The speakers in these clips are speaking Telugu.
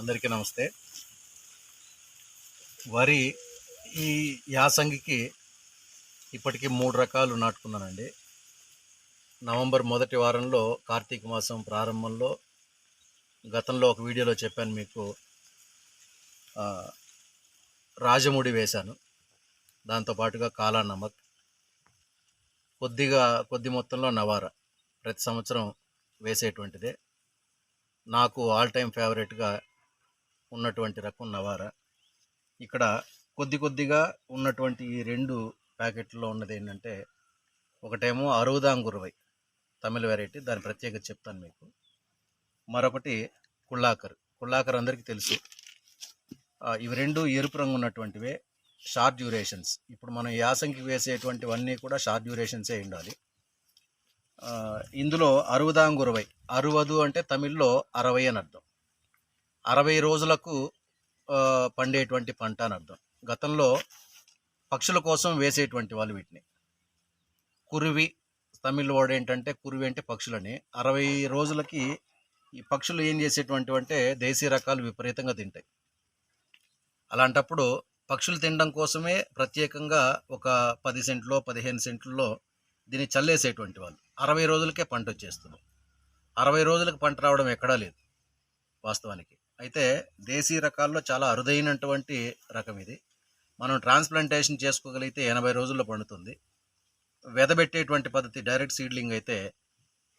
అందరికీ నమస్తే. వరి ఈ యాసంగికి ఇప్పటికీ మూడు రకాలు నాటుకున్నానండి. నవంబర్ మొదటి వారంలో కార్తీక మాసం ప్రారంభంలో గతంలో ఒక వీడియోలో చెప్పాను మీకు. రాజముడి వేశాను. దాంతోపాటుగా కాలా నమక్ కొద్దిగా కొద్ది మొత్తంలో నవారా ప్రతి సంవత్సరం వేసేటువంటిదే. నాకు ఆల్ టైం ఫేవరెట్గా ఉన్నటువంటి రకం నవారా. ఇక్కడ కొద్ది కొద్దిగా ఉన్నటువంటి ఈ రెండు ప్యాకెట్లో ఉన్నది ఏంటంటే ఒకటేమో అరువుదాంగురవై తమిళ వెరైటీ దాని ప్రత్యేకత చెప్తాను మీకు. మరొకటి కుళ్ళాకర్ కుళ్ళాకర్ అందరికీ తెలుసు. ఇవి రెండు ఎరుపు రంగు ఉన్నటువంటివే షార్ట్ డ్యూరేషన్స్ ఇప్పుడు మనం యాసంకి వేసేటువంటివన్నీ కూడా షార్ట్ డ్యూరేషన్సే ఉండాలి. ఇందులో అరువుదాంగురవై అరువదు అంటే తమిళ్ళో అరవై అని అర్థం. అరవై రోజులకు పండేటువంటి పంట అని అర్థం. గతంలో పక్షుల కోసం వేసేటువంటి వాళ్ళు వీటిని. కురివి తమిళ్ వర్డ్ ఏంటంటే కురివి అంటే పక్షులని. అరవై రోజులకి ఈ పక్షులు ఏం చేసేటువంటి అంటే దేశీ రకాలు విపరీతంగా తింటాయి. అలాంటప్పుడు పక్షులు తినడం కోసమే ప్రత్యేకంగా ఒక పది సెంట్లో పదిహేను సెంట్లలో దీన్ని చల్లేసేటువంటి వాళ్ళు. అరవై రోజులకే పంట వచ్చేస్తుంది. అరవై రోజులకు పంట రావడం ఎక్కడా లేదు వాస్తవానికి. అయితే దేశీ రకాల్లో చాలా అరుదైనటువంటి రకం ఇది. మనం ట్రాన్స్ప్లాంటేషన్ చేసుకోగలిగితే ఎనభై రోజుల్లో పండుతుంది. వెదబెట్టేటువంటి పద్ధతి డైరెక్ట్ సీడ్లింగ్ అయితే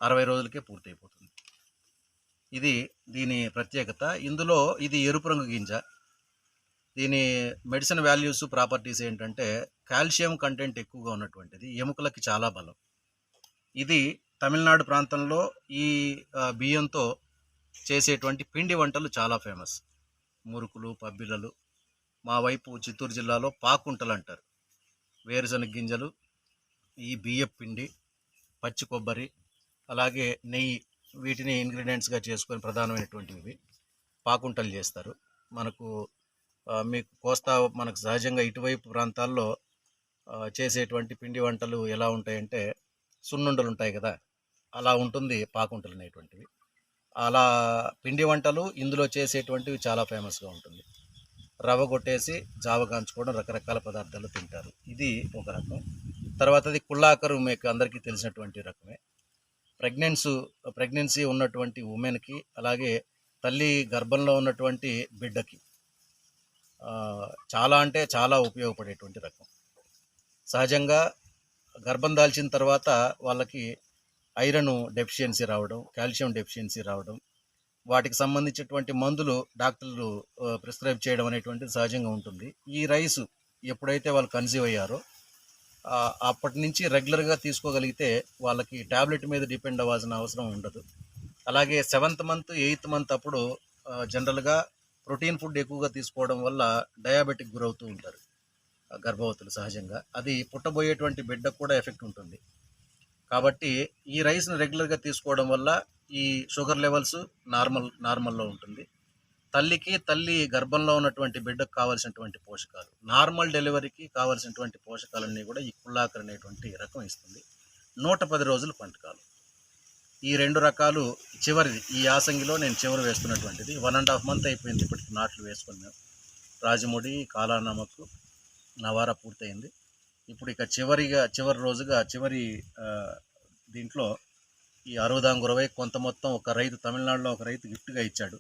అరవై రోజులకే పూర్తయిపోతుంది. ఇది దీని ప్రత్యేకత. ఇందులో ఇది ఎరుపు రంగు గింజ. దీని మెడిసిన్ వాల్యూస్ ప్రాపర్టీస్ ఏంటంటే కాల్షియం కంటెంట్ ఎక్కువగా ఉన్నటువంటిది. ఎముకలకి చాలా బలం. ఇది తమిళనాడు ప్రాంతంలో ఈ బియ్యంతో చేసేటువంటి పిండి వంటలు చాలా ఫేమస్. మురుకులు పబ్బిళ్ళలు. మా వైపు చిత్తూరు జిల్లాలో పాకుంటలు అంటారు. వేరుశనగ గింజలు ఈ బియ్యం పిండి పచ్చి కొబ్బరి అలాగే నెయ్యి వీటిని ఇంగ్రీడియంట్స్గా చేసుకొని ప్రధానమైనటువంటివి పాకుంటలు చేస్తారు. మనకు మీకు కోస్తా మనకు సహజంగా ఇటువైపు ప్రాంతాల్లో చేసేటువంటి పిండి వంటలు ఎలా ఉంటాయంటే సున్నుండలు ఉంటాయి కదా అలా ఉంటుంది పాకుంటలు అనేటువంటివి. అలా పిండి వంటలు ఇందులో చేసేటువంటివి చాలా ఫేమస్గా ఉంటుంది. రవ్వ కొట్టేసి జావ కాంచుకోవడం రకరకాల పదార్థాలు తింటారు. ఇది ఒక రకం. తర్వాత అది కుళ్ళాకరు మీకు అందరికీ తెలిసినటువంటి రకమే. ప్రెగ్నెన్స్ ప్రెగ్నెన్సీ ఉన్నటువంటి ఉమెన్కి అలాగే తల్లి గర్భంలో ఉన్నటువంటి బిడ్డకి చాలా అంటే చాలా ఉపయోగపడేటువంటి రకం. సహజంగా గర్భం దాల్చిన తర్వాత వాళ్ళకి ఐరన్ డెఫిషియన్సీ రావడం కాల్షియం డెఫిషియన్సీ రావడం వాటికి సంబంధించినటువంటి మందులు డాక్టర్లు ప్రిస్క్రైబ్ చేయడం అనేటువంటిది సహజంగా ఉంటుంది. ఈ రైస్ ఎప్పుడైతే వాళ్ళు కన్సీవ్ అయ్యారో అప్పటి నుంచి రెగ్యులర్గా తీసుకోగలిగితే వాళ్ళకి ట్యాబ్లెట్ మీద డిపెండ్ అవ్వాల్సిన అవసరం ఉండదు. అలాగే సెవెంత్ మంత్ ఎయిత్ మంత్ అప్పుడు జనరల్గా ప్రోటీన్ ఫుడ్ ఎక్కువగా తీసుకోవడం వల్ల డయాబెటిక్ గురవుతూ ఉంటారు గర్భవతులు సహజంగా. అది పుట్టబోయేటువంటి బిడ్డకు కూడా ఎఫెక్ట్ ఉంటుంది. కాబట్టి ఈ రైస్ని రెగ్యులర్గా తీసుకోవడం వల్ల ఈ షుగర్ లెవెల్స్ నార్మల్ నార్మల్లో ఉంటుంది. తల్లికి తల్లి గర్భంలో ఉన్నటువంటి బిడ్డకు కావాల్సినటువంటి పోషకాలు నార్మల్ డెలివరీకి కావాల్సినటువంటి పోషకాలన్నీ కూడా ఈ కుళ్ళాకర్ అనేటువంటి రకం ఇస్తుంది. నూట పది రోజులు పంటకాలు. ఈ రెండు రకాలు చివరిది. ఈ యాసంగిలో నేను చివరి వేస్తున్నటువంటిది. వన్ అండ్ హాఫ్ మంత్ అయిపోయింది ఇప్పటికి నాట్లు వేసుకున్నాం రాజముడి కాలానామకు నవారా పూర్తయింది. ఇప్పుడు ఇక చివరిగా చివరి రోజుగా చివరి దీంట్లో ఈ అరవదాంగురవై కొంత మొత్తం ఒక రైతు తమిళనాడులో ఒక రైతు గిఫ్ట్గా ఇచ్చాడు.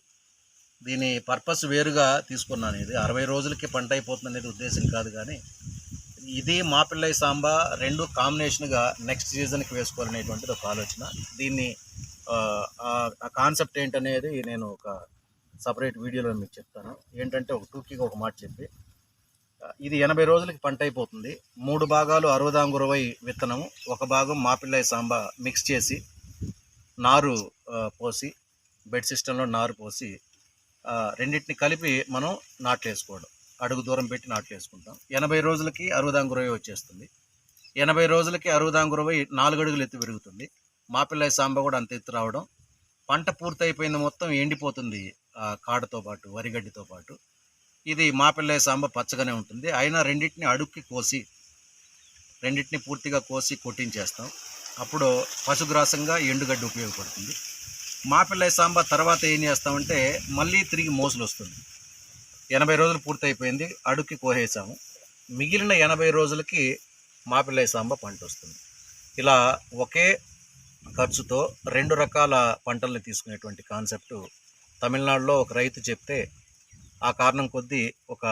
దీని పర్పస్ వేరుగా తీసుకున్నాను ఇది. అరవై రోజులకి పంట అయిపోతుంది అనేది ఉద్దేశం కాదు కానీ ఇది మాపిల్లై సాంబా రెండు కాంబినేషన్గా నెక్స్ట్ సీజన్కి వేసుకోవాలనేటువంటిది ఒక ఆలోచన. దీన్ని ఆ, కాన్సెప్ట్ ఏంటనేది నేను ఒక సపరేట్ వీడియోలో మీకు చెప్తాను. ఏంటంటే ఒక టూకీగా ఒక మాట చెప్పి ఇది ఎనభై రోజులకి పంట అయిపోతుంది. మూడు భాగాలు అరవదాంగురవై విత్తనము ఒక భాగం మాపిల్లాయి సాంబా మిక్స్ చేసి నారు పోసి బెడ్ సిస్టంలో నారు పోసి రెండింటిని కలిపి మనం నాట్లు వేసుకోవడం అడుగు దూరం పెట్టి నాట్లు వేసుకుంటాం ఎనభై రోజులకి అరవదాంగురవై వచ్చేస్తుంది. ఎనభై రోజులకి అరవదాంగురవై నాలుగు అడుగులు ఎత్తు పెరుగుతుంది. మాపిల్లాయి సాంబ కూడా అంత ఎత్తు రావడం. పంట పూర్తయిపోయింది మొత్తం ఎండిపోతుంది కాడతో పాటు వరిగడ్డితో పాటు. ఇది మాపిల్లయ్య సాంబ పచ్చగానే ఉంటుంది. అయినా రెండింటిని అడుక్కి కోసి రెండింటిని పూర్తిగా కోసి కొట్టించేస్తాం. అప్పుడు పశుగ్రాసంగా ఎండుగడ్డి ఉపయోగపడుతుంది. మాపిల్లయ్య సాంబ తర్వాత ఏం చేస్తామంటే మళ్ళీ తిరిగి మోసలు వస్తుంది ఎనభై రోజులు పూర్తయిపోయింది అడుక్కి కోసేసాము. మిగిలిన ఎనభై రోజులకి మాపిల్లయ్య సాంబ పంట వస్తుంది ఇలా ఒకే ఖర్చుతో రెండు రకాల పంటల్ని తీసుకునేటువంటి కాన్సెప్టు తమిళనాడులో ఒక రైతు చెప్తే ఆ కారణం కొద్దీ ఒక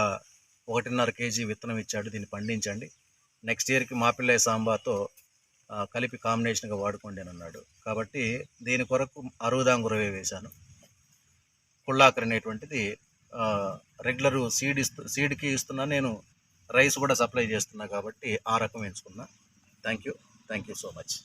ఒకటిన్నర కేజీ విత్తనం ఇచ్చాడు దీన్ని పండించండి. నెక్స్ట్ ఇయర్కి మాపిల్లై సాంబాతో కలిపి కాంబినేషన్గా వాడుకోండి అని అన్నాడు కాబట్టి దీని కొరకు అరుదాంగురవే వేశాను. కుళ్ళాకర్ అనేటువంటిది రెగ్యులర్ సీడ్ ఇస్తు సీడ్కి ఇస్తున్నా నేను రైస్ కూడా సప్లై చేస్తున్నా కాబట్టి ఆ రకం ఎంచుకున్నా. Thank you. Thank you so much.